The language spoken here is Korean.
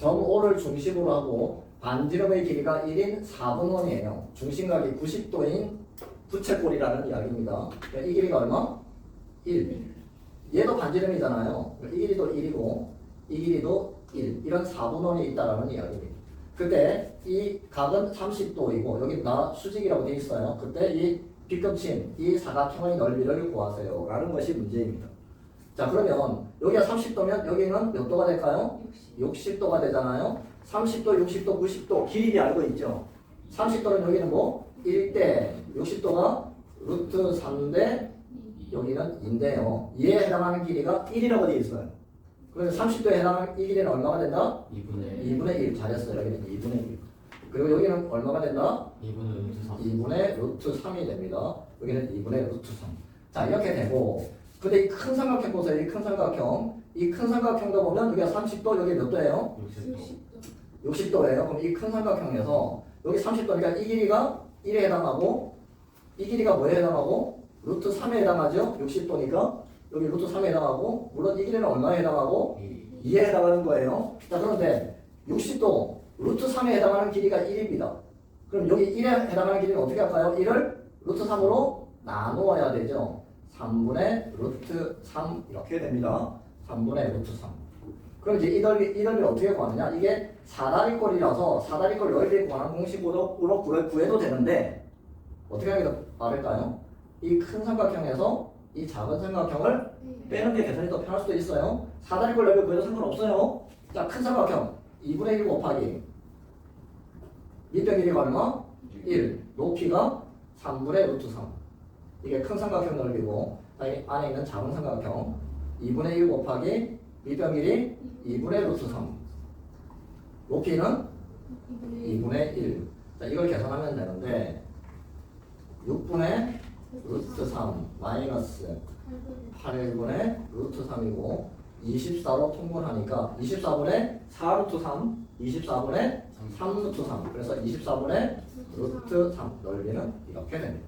점 O를 중심으로 하고 반지름의 길이가 1인 4분원이에요. 중심각이 90도인 부채꼴이라는 이야기입니다. 그러니까 이 길이가 얼마? 1. 얘도 반지름이잖아요. 그러니까 이 길이도 1이고 이 길이도 1. 이런 4분원이 있다라는 이야기입니다. 그때 이 각은 30도이고 여기 나 수직이라고 되어 있어요. 그때 이 빗겹친 이 사각형의 넓이를 구하세요. 라는 것이 문제입니다. 자 그러면 여기가 30도면 여기는 몇 도가 될까요? 60 도가 되잖아요. 30도, 60도, 90도 길이 알고 있죠. 30도는 여기는 뭐 1대 60도가 루트 3대 여기는 2인데요. 이에 해당하는 길이가 1이라고 되어 있어요. 그래서 30도에 해당하는 이 길이는 얼마가 된다? 2분의 2분의 1 잘했어요. 여기는 2분의 1. 그리고 여기는 얼마가 된다? 2분의 루트 3 2분의 루트 3이 됩니다. 여기는 2분의 루트 3. 자, 이렇게 되고, 근데 이 큰 삼각형 보세요. 이 큰 삼각형. 이 큰 삼각형도 보면 여기가 30도, 여기 몇 도예요? 60도 60도예요. 그럼 이 큰 삼각형에서 여기 30도니까 이 길이가 1에 해당하고, 이 길이가 뭐에 해당하고? 루트 3에 해당하죠? 60도니까. 여기 루트 3에 해당하고, 물론 이 길이는 얼마에 해당하고? 2에 해당하는 거예요. 자, 그런데 60도 루트 3에 해당하는 길이가 1입니다. 그럼 여기 1에 해당하는 길이는 어떻게 할까요? 1을 루트 3으로 나누어야 되죠. 3분의 루트 3 이렇게 됩니다. 3분의 루트 3. 그럼 이제 이 넓이, 이 넓이를 어떻게 구하느냐? 이게 사다리꼴이라서 사다리꼴 넓이 구하는 공식으로 으로 구해, 구해도 되는데 어떻게 하는 게더 빠를까요? 이 큰 삼각형에서 이 작은 삼각형을 빼는 게 계산이 더 편할 수도 있어요. 사다리꼴 넓이 구해도 상관없어요. 자, 큰 삼각형 2분의 1 곱하기 밑변 길이가 얼마? 1. 높이가 3분의 루트 3. 이게 큰 삼각형 넓이고 이 안에 있는 작은 삼각형 2분의 1 곱하기 밑변 길이 2분의 루트 3. 높이는 2분의 1. 자, 이걸 계산하면 되는데 6분의 루트 3 마이너스 8분의 루트 3이고 24로 통분하니까 24분의 4 루트 3 24분의 3 루트 3 그래서 24분의 루트 3 넓이는 이렇게 됩니다.